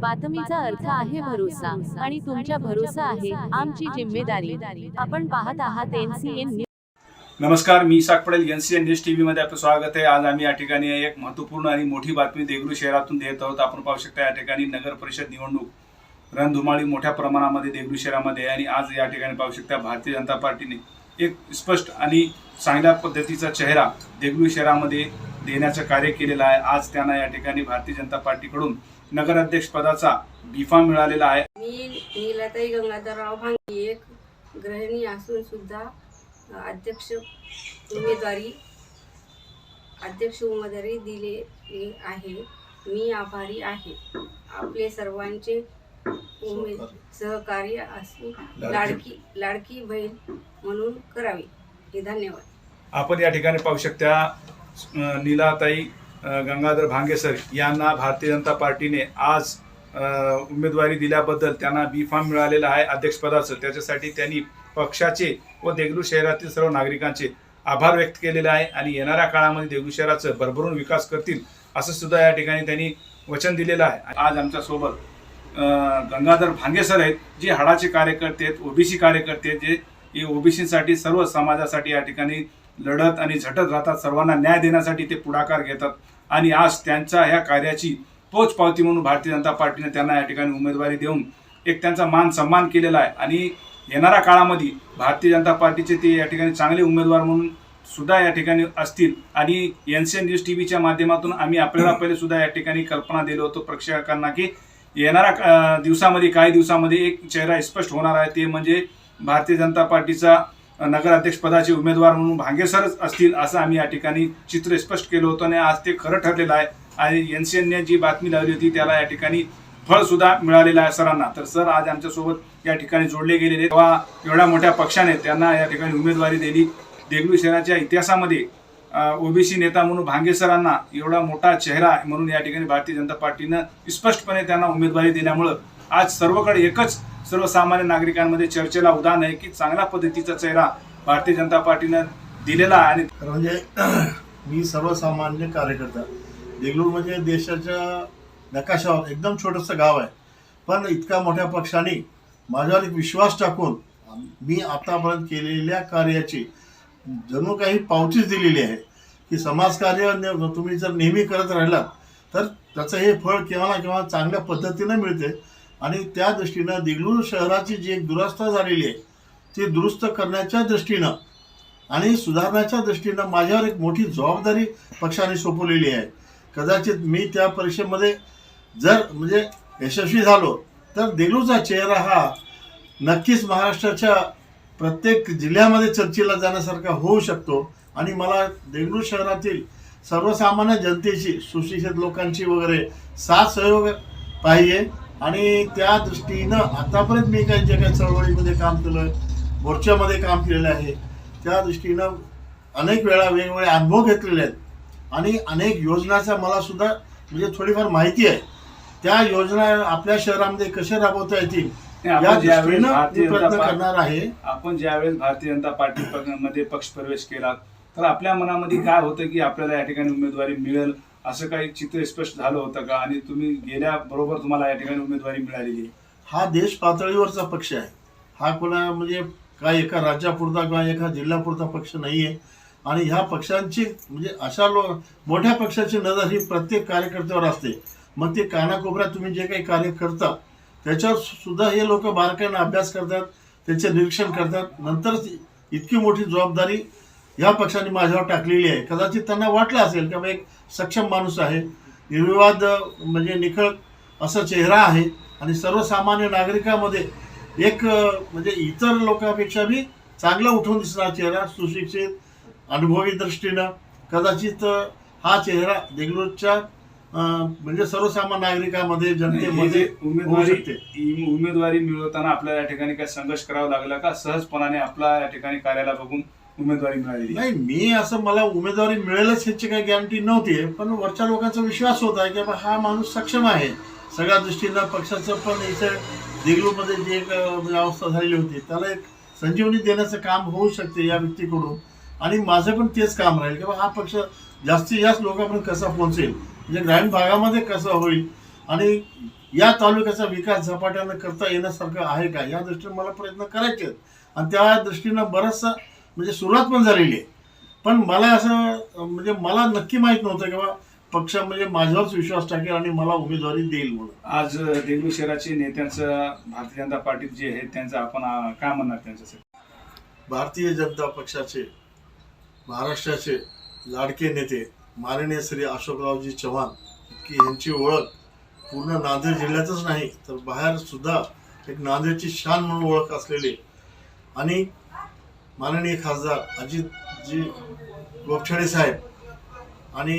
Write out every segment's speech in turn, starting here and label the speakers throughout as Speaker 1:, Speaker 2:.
Speaker 1: बातमीचा अर्थ आहे भरोसा आणि तुमच्या भरोसा आहे आमची जिम्मेदारी. आपण पाहत आहात एनसीएन
Speaker 2: नमस्कार मी Isak Patel N C N news TV मध्ये आपलं स्वागत आहे. आज आम्ही या ठिकाणी एक महत्त्वपूर्ण आणि मोठी बातमी देगलू शहरातून देत आहोत. आपण पाहू शकता या ठिकाणी नगर परिषद निवडणूक रणधुमाळी मोठ्या प्रमाणामध्ये देगलू शहरामध्ये आहे. आणि आज या ठिकाणी पाहू शकता भारतीय जनता पार्टीने एक स्पष्ट आणि चांगल्या पद्धतीचा चेहरा देगलू शहरामध्ये देण्याचं कार्य केलेलं आहे. आज त्यांना या ठिकाणी भारतीय जनता पार्टीकडून नगराध्यक्ष पदाचा बिफा मिळालेला आहे.
Speaker 3: मी नीलाताई गंगाधरराव भांगी एक गृहिणी असून सुद्धा अध्यक्ष उमेदवारी अध्यक्ष उमेदवारी दिलेली आहे. मी आभारी आहे. आपले सर्वांचे उमेद सहकार्य असून लाडकी लाडकी बहीण म्हणून करावी. हे धन्यवाद.
Speaker 2: आपण या ठिकाणी पाहू शकता नीलाताई गंगाधर भांगेसर यांना भारतीय जनता पार्टीने आज उमेदवारी दिल्याबद्दल त्यांना बी फॉर्म मिळालेला आहे अध्यक्षपदाचं. त्याच्यासाठी त्यांनी पक्षाचे व देगलू शहरातील सर्व नागरिकांचे आभार व्यक्त केलेले आहे आणि येणाऱ्या काळामध्ये देगलू शहराचं भरभरून विकास करतील असं सुद्धा या ठिकाणी त्यांनी वचन दिलेलं आहे. आज आमच्यासोबत गंगाधर भांगेसर आहेत जे हाडाचे कार्यकर्ते आहेत ओबीसी कार्यकर्ते आहेत जे ओबीसीसाठी सर्व समाजासाठी या ठिकाणी लढत आणि झटत राहतात सर्वांना न्याय देण्यासाठी ते पुढाकार घेतात. आणि आज त्यांच्या ह्या कार्याची पोचपावती म्हणून भारतीय जनता पार्टीने त्यांना या ठिकाणी उमेदवारी देऊन एक त्यांचा मान सन्मान केलेला आहे. आणि येणाऱ्या काळामध्ये भारतीय जनता पार्टीचे ते या ठिकाणी चांगले उमेदवार म्हणून सुद्धा या ठिकाणी असतील. आणि N C N news T व्हीच्या माध्यमातून आम्ही आपल्याला पहिले सुद्धा या ठिकाणी कल्पना दिलो होतो प्रेक्षकांना की येणाऱ्या दिवसामध्ये काही दिवसामध्ये एक चेहरा स्पष्ट होणार आहे. ते म्हणजे भारतीय जनता पार्टीचा नगराध्यक्षपदाचे उमेदवार म्हणून भांगेसरच असतील असं आम्ही या ठिकाणी चित्र स्पष्ट केलं होतं आणि आज ते खरं ठरलेलं आहे. आणि एन सी एनने जी बातमी लावली होती त्याला या ठिकाणी फळ सुद्धा मिळालेलं आहे सरांना. तर सर आज आमच्यासोबत या ठिकाणी जोडले गेलेले तेव्हा एवढ्या मोठ्या पक्षाने त्यांना या ठिकाणी उमेदवारी दिली. देगलू शहराच्या इतिहासामध्ये ओबीसी नेता म्हणून भांगे सरांना एवढा मोठा चेहरा आहे म्हणून या ठिकाणी भारतीय जनता पार्टीनं स्पष्टपणे त्यांना उमेदवारी दिल्यामुळं आज सर्वकडे एकच सर्वसामान्य नागरिकांमध्ये चर्चेला उदाहरण आहे की चांगल्या पद्धतीचा चेहरा भारतीय जनता पार्टीनं दिलेला आहे आणि
Speaker 4: म्हणजे मी सर्वसामान्य कार्यकर्ता. देगलूर म्हणजे देशाच्या नकाशावर एकदम छोटंसं गाव आहे. पण इतक्या मोठ्या पक्षाने माझ्यावर एक विश्वास टाकून मी आतापर्यंत केलेल्या कार्याची जणू काही पावतीच दिलेली आहे की समाजकार्य तुम्ही जर नेहमी करत राहिलात तर त्याचं हे फळ केव्हा ना केव्हा चांगल्या पद्धतीनं मिळते. आणि त्या दृष्टीनं देगलूर शहराची जी एक दुरवस्था झालेली आहे ती दुरुस्त करण्याच्या दृष्टीनं आणि सुधारण्याच्या दृष्टीनं माझ्यावर एक मोठी जबाबदारी पक्षाने सोपवलेली आहे. कदाचित मी त्या परीक्षेमध्ये जर म्हणजे यशस्वी झालो तर देगलूरचा चेहरा हा नक्कीच महाराष्ट्राच्या प्रत्येक जिल्ह्यामध्ये चर्चेला जाण्यासारखा होऊ शकतो. आणि मला देगलूर शहरातील सर्वसामान्य जनतेची सुशिक्षित लोकांची वगैरे साथ सहयोग पाहिजे. आणि त्या दृष्टीनं आतापर्यंत मी काही जे काही चळवळीमध्ये काम केलं मोर्चामध्ये काम केलेलं आहे त्या दृष्टीनं अनेक वेळा वेगवेगळे अनुभव घेतलेले आहेत. आणि अनेक योजनाचा मला सुद्धा म्हणजे थोडीफार माहिती आहे. त्या योजना आपल्या शहरामध्ये कशा राबवता येतील या
Speaker 2: आपण ज्यावेळेस
Speaker 4: दृष्टीनं
Speaker 2: भारतीय
Speaker 4: मी प्रयत्न
Speaker 2: जनता पार्टी
Speaker 4: करणार आहे.
Speaker 2: आपण ज्यावेळेस भारतीय जनता पार्टी मध्ये पक्ष प्रवेश केला तर आपल्या मनामध्ये काय होतं की आपल्याला या ठिकाणी उमेदवारी मिळेल? असं काही चित्र स्पष्ट झालं होतं का? आणि तुम्ही गेल्या बरोबर तुम्हाला या ठिकाणी उमेदवारी मिळालेली आहे.
Speaker 4: हा देश पातळीवरचा पक्ष आहे. हा कोणा म्हणजे काय एका राज्यापुरता किंवा एका जिल्ह्यापुरता पक्ष नाही आहे आणि ह्या पक्षांची म्हणजे अशा लो मोठ्या पक्षाची नजर ही प्रत्येक कार्यकर्त्यावर असते. मग ते कानाकोपऱ्यात तुम्ही जे काही कार्य करता त्याच्यावर सुद्धा हे लोक बारकाईनं अभ्यास करतात त्याचे निरीक्षण करतात. नंतर इतकी मोठी जबाबदारी ह्या पक्षाने माझ्यावर टाकलेली आहे. कदाचित त्यांना वाटलं असेल की बाबा एक सक्षम माणूस आहे. निर्विवाद म्हणजे निखळ असा चेहरा आहे. आणि सर्वसामान्य नागरिकामध्ये एक म्हणजे इतर लोकांपेक्षा बी चांगला उठून दिसणारा चेहरा सुशिक्षित अनुभवी दृष्टीनं कदाचित हा चेहरा देगलूरच्या म्हणजे सर्वसामान्य नागरिकामध्ये जनतेमध्ये
Speaker 2: उमेदवारी उमेदवारी मिळवताना आपल्याला या ठिकाणी काय संघर्ष करावा लागला का? सहजपणाने आपला या ठिकाणी कार्याला बघून उमेदवारी मिळाली
Speaker 4: नाही मी असं मला उमेदवारी मिळेलच ह्याची काही गॅरंटी नव्हती पण वरच्या लोकांचा विश्वास होता की बाबा हा माणूस सक्षम आहे. सगळ्या दृष्टीनं पक्षाचं पण इथे देगलूरमध्ये जी एक म्हणजे अवस्था झालेली होती त्याला एक संजीवनी देण्याचं काम होऊ शकते या व्यक्तीकडून. आणि माझं पण तेच काम राहील की बा हा पक्ष जास्तीत जास्त लोकांपर्यंत कसा पोहोचेल? म्हणजे ग्रामीण भागामध्ये कसं होईल? आणि या तालुक्याचा विकास झपाट्यानं करता येण्यासारखं आहे का? या दृष्टीनं मला प्रयत्न करायचे आणि त्या दृष्टीनं बरंचसं म्हणजे सुरुवात पण झालेली आहे. पण मला असं म्हणजे मला नक्की माहीत नव्हतं की बा पक्ष म्हणजे माझ्यावरच विश्वास टाकेल आणि मला उमेदवारी देईल म्हणून.
Speaker 2: आज देगलूर शहराचे नेत्यांचं भारतीय जनता पार्टीत जे आहे त्यांचं आपण काय म्हणणार त्यांच्यासाठी?
Speaker 4: भारतीय जनता पक्षाचे महाराष्ट्राचे लाडके नेते माननीय श्री अशोकरावजी चव्हाण की यांची ओळख पूर्ण नांदेड जिल्ह्यातच नाही तर बाहेर सुद्धा एक नांदेडची शान म्हणून ओळख असलेली. आणि माननीय खासदार अजितजी गोपछडे साहेब आणि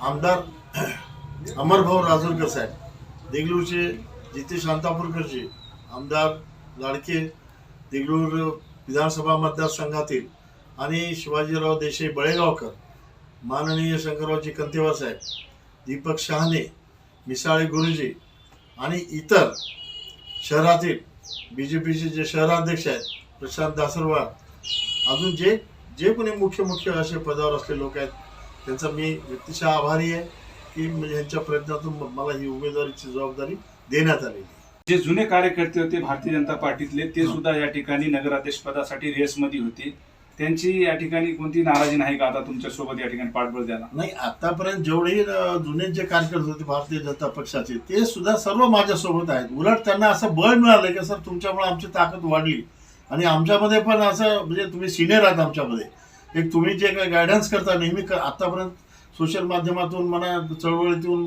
Speaker 4: आमदार अमरभाऊ राजूरकर साहेब देगलूरचे जिते शांतापूरकरचे आमदार लाडके देगलूर विधानसभा मतदारसंघातील आणि शिवाजीराव देसाई बळेगावकर माननीय शंकररावजी कंतेवार साहेब दीपक शहाणे मिसाळे गुरुजी आणि इतर शहरातील बी जे पीचे जे शहराध्यक्ष आहेत प्रशांत दासरवाड अजून जे जे कोणी मुख्य मुख्य असे पदावर असलेले लोक आहेत त्यांचा मी व्यक्तिशः आभारी आहे की म्हणजे ह्यांच्या प्रयत्नातून मला ही उमेदवारीची जबाबदारी देण्यात आलेली आहे.
Speaker 2: जे जुने कार्यकर्ते होते भारतीय जनता पार्टीतले ते सुद्धा या ठिकाणी नगराध्यक्ष पदासाठी रेसमध्ये होते. त्यांची या ठिकाणी कोणती नाराजी नाही का आता तुमच्यासोबत या ठिकाणी पाठबळ द्यायला?
Speaker 4: नाही आतापर्यंत जेवढे जुने जे कार्यकर्ते होते भारतीय जनता पक्षाचे ते सुद्धा सर्व माझ्या सोबत आहेत. उलट त्यांना असं बळ मिळालं की सर तुमच्यामुळे आमची ताकद वाढली. आणि आमच्यामध्ये पण असं म्हणजे तुम्ही सिनियर आहात आमच्यामध्ये. एक तुम्ही जे काही गायडन्स करता नेहमी क- आतापर्यंत सोशल माध्यमातून म्हणा चळवळीतून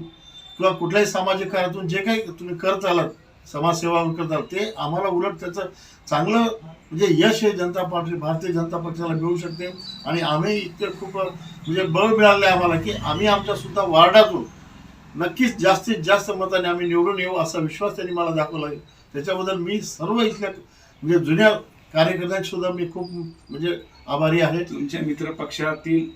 Speaker 4: किंवा कुठल्याही सामाजिक कार्यातून जे काही तुम्ही करत आलात समाजसेवा करताल ते आम्हाला उलट त्याचं चांगलं म्हणजे यश हे जनता पार्टी भारतीय जनता पक्षाला मिळू शकते. आणि आम्ही इतके खूप म्हणजे बळ मिळालं आहे आम्हाला की आम्ही आमच्यासुद्धा वार्डातून नक्कीच जास्तीत जास्त मताने आम्ही निवडून येऊ असा विश्वास त्यांनी मला दाखवला आहे. त्याच्याबद्दल मी सर्व इथल्या म्हणजे जुन्या कार्यकर्त्यांची सुद्धा मी खूप म्हणजे आभारी आहे
Speaker 2: तुमच्या मित्र पक्षातील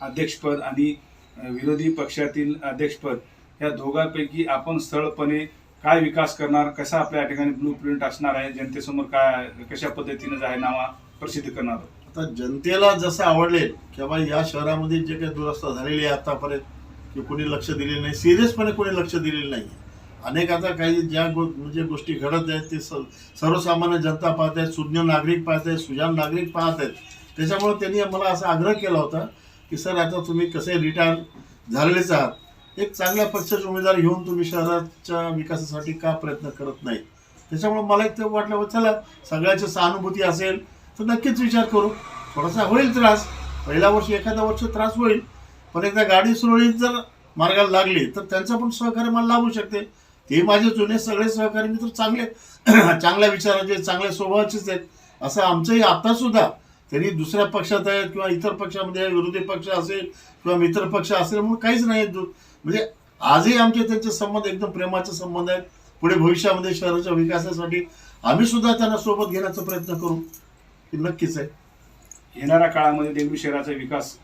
Speaker 2: अध्यक्षपद आणि विरोधी पक्षातील अध्यक्षपद या दोघांपैकी आपण स्थळपणे काय विकास करणार कसा आपल्या या ठिकाणी ब्लू प्रिंट असणार आहे जनतेसमोर काय कशा पद्धतीनं जाहीरनामा प्रसिद्ध करणार?
Speaker 4: आता जनतेला जसं आवडलेल किंवा या शहरामध्ये जे काही दुरस्ता झालेली आहे आतापर्यंत की कोणी लक्ष दिलेलं नाही सिरियसपणे कोणी लक्ष दिलेलं नाही अनेक आता काही ज्या गो म्हणजे गोष्टी घडत आहेत ते स- सर्वसामान्य जनता पाहत आहेत सुज्ञ नागरिक पाहत आहेत सुजान नागरिक पाहत आहेत. त्याच्यामुळे त्यांनी मला असा आग्रह केला होता की सर आता तुम्ही कसे रिटायर झालेलेच आहात? एक चांगल्या पक्षाचे उमेदवार घेऊन तुम्ही शहराच्या विकासासाठी का प्रयत्न करत नाही त्याच्यामुळे मला एक ते वाटलं हो, चला सगळ्याची सहानुभूती असेल तर नक्कीच विचार करू. थोडासा होईल त्रास. पहिल्या वर्षी एखाद्या वर्ष त्रास होईल पण एकदा गाडी सुरळीत जर मार्गाला लागली तर त्यांचं पण सहकार्य मला लाभू शकते. ते माझे जुने सगळे सहकारी मित्र चांगले चांगल्या विचाराचे चांगल्या स्वभावाचेच आहेत. असं आमचंही आता सुद्धा त्यांनी दुसऱ्या पक्षात आहेत किंवा इतर पक्षामध्ये विरोधी पक्ष असेल किंवा मित्र पक्ष असेल म्हणून काहीच नाही म्हणजे आजही आमचे त्यांचे संबंध एकदम प्रेमाचे संबंध आहेत. पुढे भविष्यामध्ये शहराच्या विकासासाठी आम्ही सुद्धा त्यांना सोबत घेण्याचा प्रयत्न करू. हे नक्कीच आहे.
Speaker 2: येणाऱ्या काळामध्ये देगलूर शहराचा विकास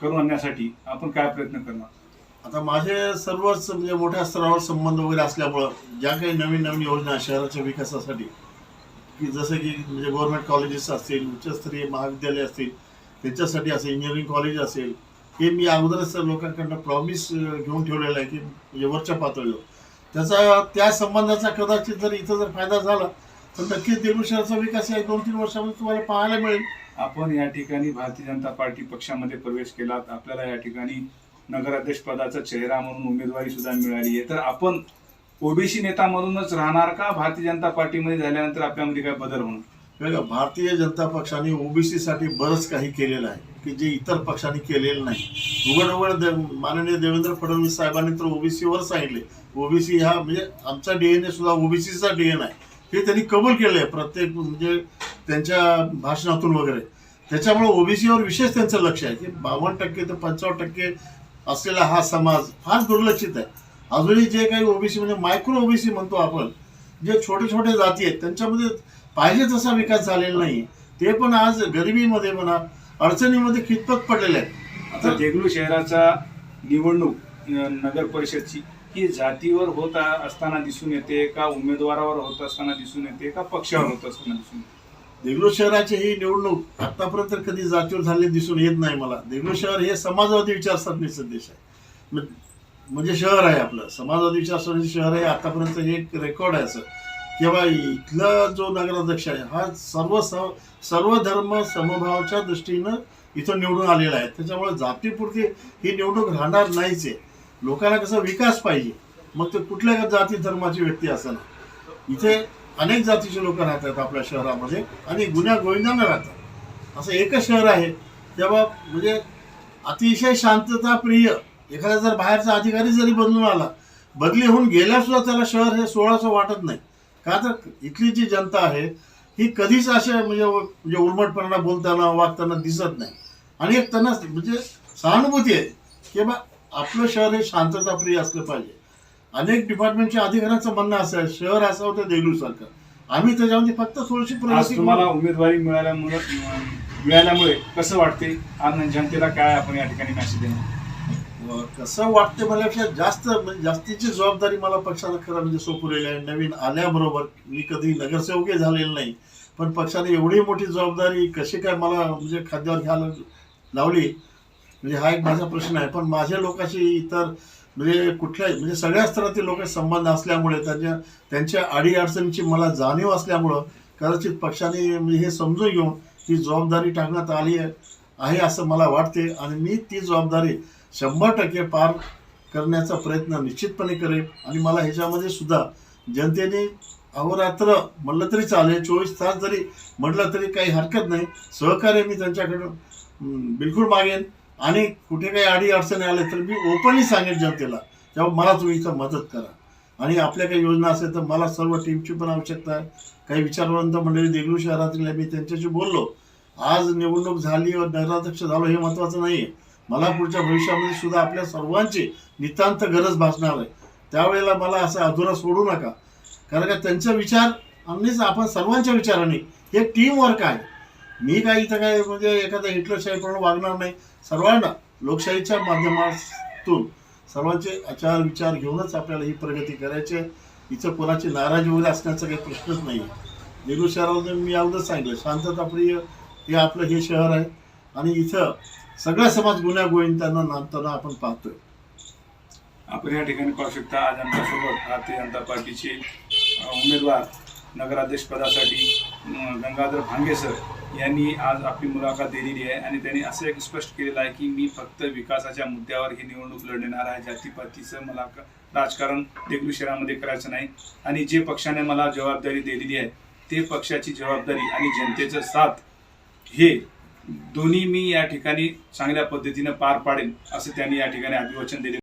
Speaker 2: करून आणण्यासाठी आपण काय प्रयत्न करणार?
Speaker 4: आता माझे सर्वच म्हणजे मोठ्या स्तरावर संबंध वगैरे असल्यामुळं ज्या काही नवीन नवीन योजना शहराच्या विकासासाठी की जसं की म्हणजे गव्हर्नमेंट कॉलेजेस असतील उच्चस्तरीय महाविद्यालय असतील त्याच्यासाठी असेल इंजिनिअरिंग कॉलेज असेल हे मी अगोदरच लोकांकडनं प्रॉमिस घेऊन ठेवलेलं आहे की म्हणजे वरच्या पातळीवर. त्याचा त्या संबंधाचा कदाचित जर इथं जर फायदा झाला तर नक्कीच देगलूर शहराचा विकास या दोन तीन वर्षामध्ये तुम्हाला पाहायला मिळेल.
Speaker 2: आपण या ठिकाणी भारतीय जनता पार्टी पक्षामध्ये प्रवेश केलात. आपल्याला या ठिकाणी नगराध्यक्ष पदाचा चेहरा म्हणून उमेदवारी सुद्धा मिळाली आहे. तर आपण ओबीसी नेता म्हणूनच राहणार का? भारतीय जनता पार्टीमध्ये झाल्यानंतर आपल्यामध्ये काय बदल होणार?
Speaker 4: बघा भारतीय जनता पक्षाने ओबीसी साठी बरंच काही केलेलं आहे की जे इतर पक्षांनी केलेलं नाही. उघड उघड दे- माननीय देवेंद्र फडणवीस साहेबांनी तर ओबीसीवर सांगितले. ओबीसी हा म्हणजे आमचा डीएनए सुद्धा ओबीसीचा डीएन आहे. हे त्यांनी कबूल केलं आहे प्रत्येक म्हणजे त्यांच्या भाषणातून वगैरे. त्याच्यामुळे ओबीसीवर विशेष त्यांचं लक्ष आहे की बावन्न टक्के ते पंचावन्न टक्के असलेला हा समाज फार दुर्लक्षित आहे. अजूनही जे काही ओबीसी म्हणजे मायक्रो ओबीसी म्हणतो आपण जे छोटे छोटे जाती आहेत त्यांच्यामध्ये पाहिजे तसा विकास झालेला नाही. ते पण आज गरिबीमध्ये म्हणा अडचणीमध्ये खितपत पडलेले आहेत.
Speaker 2: आता देगलू शहराचा निवडणूक नगर परिषदची ही जातीवर होत असताना दिसून येते का उमेदवारावर होत असताना दिसून येते का पक्षावर होत असताना दिसून येते?
Speaker 4: देगलूर शहराची ही निवडणूक आतापर्यंत कधी जातीवर झालेली दिसून येत नाही मला. देगलूर शहर हे समाजवादी विचारसरणीचं देश आहे. मग म्हणजे शहर आहे आपलं. समाजवादी विचारसरणीचं शहर आहे आतापर्यंत हे एक रेकॉर्ड आहे असं. की बा इथला जो नगराध्यक्ष आहे हा सर्व स- सर्व धर्म समभावाच्या दृष्टीनं इथं निवडून आलेला आहे. त्याच्यामुळे जातीपुरती ही निवडणूक राहणार नाहीच आहे. लोकांना कसा विकास पाहिजे. मग ते कुठल्या जाती धर्माची व्यक्ती असेल? इथे अनेक जातीचे लोक राहतात आपल्या शहरामध्ये आणि गुन्ह्या गोविंदांना राहतात. असं एकच शहर आहे. तेव्हा म्हणजे अतिशय शांतताप्रिय एखादा जर बाहेरचा अधिकारी जरी बदलून आला बदली होऊन गेल्यासुद्धा त्याला शहर हे सोळाचं वाटत नाही. का तर इथली जी जनता आहे ही कधीच असे म्हणजे म्हणजे उर्मटपणा बोलताना वागताना दिसत नाही. आणि एक त्यांना म्हणजे सहानुभूती आहे की बा आपलं शहर हे शांतताप्रिय असलं पाहिजे. अनेक डिपार्टमेंटच्या अधिकाऱ्यांचं म्हणणं असं आहे शहर असावं ते देगलूरसारखं आम्ही त्याच्यामध्ये फक्त थोडीशी
Speaker 2: आज
Speaker 4: प्रगती
Speaker 2: तुम्हाला. उमेदवारी मिळाल्यामुळे मिळाल्यामुळे कसं वाटते? आणि जनतेला काय आपण या ठिकाणी मेसेज देणार?
Speaker 4: अं, कसं वाटतं मला जास्त म्हणजे जास्तीची जबाबदारी मला पक्षानं खरं म्हणजे सोपवलेली आहे. नवीन आल्याबरोबर मी कधी नगरसेवकही झालेलं नाही पण पक्षाने एवढी मोठी जबाबदारी कशी काय मला म्हणजे खाद्यावर घ्यायला लावली म्हणजे हा एक माझा प्रश्न आहे. पण माझ्या लोकांशी इतर म्हणजे कुठल्याही म्हणजे सगळ्या स्तरातील लोक संबंध असल्यामुळे त्यांच्या त्यांच्या अडीअडचणीची मला जाणीव असल्यामुळं कदाचित पक्षाने म्हणजे हे समजून घेऊन ही जबाबदारी टाकण्यात आली आहे आहे असं मला वाटते आणि मी ती जबाबदारी शंभर टक्के पार करण्याचा प्रयत्न निश्चितपणे करेन आणि मला ह्याच्यामध्ये सुद्धा जनतेने अहोरात्र म्हणलं तरी चालेल चोवीस तास जरी म्हटलं तरी काही हरकत नाही सहकार्य मी त्यांच्याकडून बिलकुल मागेन. आणि कुठे काही अडी अडचणी आले तर मी ओपनली सांगेन जनतेला तेव्हा मला तुम्ही इथं मदत करा. आणि आपल्या काही योजना असेल तर मला सर्व टीमची पण आवश्यकता आहे. काही विचारवंत मंडळी देगलूर शहरातील मी त्यांच्याशी बोललो. आज निवडणूक झाली व नगराध्यक्ष झालो हे महत्त्वाचं नाही आहे मला पुढच्या भविष्यामध्ये सुद्धा आपल्या सर्वांची नितांत गरज भासणार आहे. त्यावेळेला मला असं अधुरा सोडू नका. कारण का त्यांचा विचार आम्हीच आपण सर्वांच्या विचाराने हे टीम वर्क आहे. मी काय इथं काय म्हणजे एखादा हिटलरशाहीप्रमाणे वागणार नाही. सर्वांना लोकशाहीच्या माध्यमातून सर्वांचे आचार विचार घेऊनच आपल्याला ही प्रगती करायची आहे. इथं कोणाची नाराजी वगैरे असण्याचा काही प्रश्नच नाही आहे देगलूर शहरामध्ये मी अगोदर सांगितलं शांतताप्रिय हे आपलं हे शहर आहे. आणि इथं सगळा समाज गुन्ह्या गोविंदांना नांदताना आपण पाहतोय.
Speaker 2: आपण या ठिकाणी पाहू शकता आज आमच्यासोबत भारतीय जनता पार्टीचे उमेदवार नगराध्यक्ष पदासाठी गंगाधर भांगे सर यांनी आज आपली मुलाखत दिलेली आहे. आणि त्यांनी असं एक स्पष्ट केलेलं आहे की मी फक्त विकासाच्या मुद्द्यावर ही निवडणूक लढणार आहे. जातीपातीचं मला राजकारण देगलू शहरामध्ये करायचं नाही. आणि जे पक्षाने मला जबाबदारी दिलेली आहे ते पक्षाची जबाबदारी आणि जनतेचं साथ हे दोन्ही मी या ठिकाणी चांगल्या पद्धतीनं पार पाडेन असं त्यांनी या ठिकाणी अभिवचन दिले